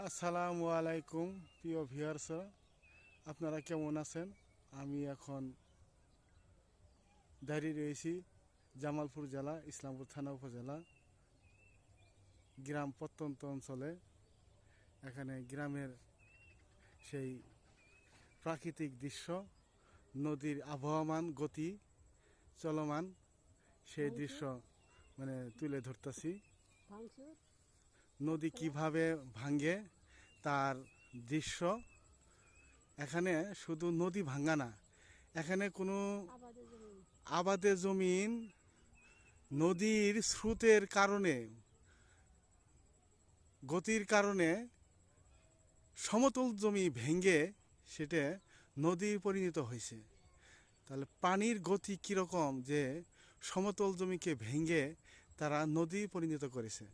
আসসালামু আলাইকুম প্রিয় ভিউয়ার্স আপনারা কেমন আছেন? আমি এখন দাঁড়িয়ে রয়েছি জামালপুর জেলা ইসলামপুর থানা উপজেলা গ্রাম প্রত্যন্ত অঞ্চলে। এখানে গ্রামের সেই প্রাকৃতিক দৃশ্য নদীর আবহমান গতি চলমান সেই দৃশ্য মানে তুলে ধরতেছি। নদী কীভাবে ভাঙ্গে তার দৃশ্য। এখানে শুধু নদী ভাঙ্গা না এখানে কোনো আবাদে জমিন। নদীর স্রোতের কারণে গতির কারণে সমতল জমি ভেঙ্গে সেটা নদী পরিণত হয়েছে। তাহলে পানির গতি কীরকম যে সমতল জমিকে ভেঙ্গে তারা নদী পরিণত করেছে?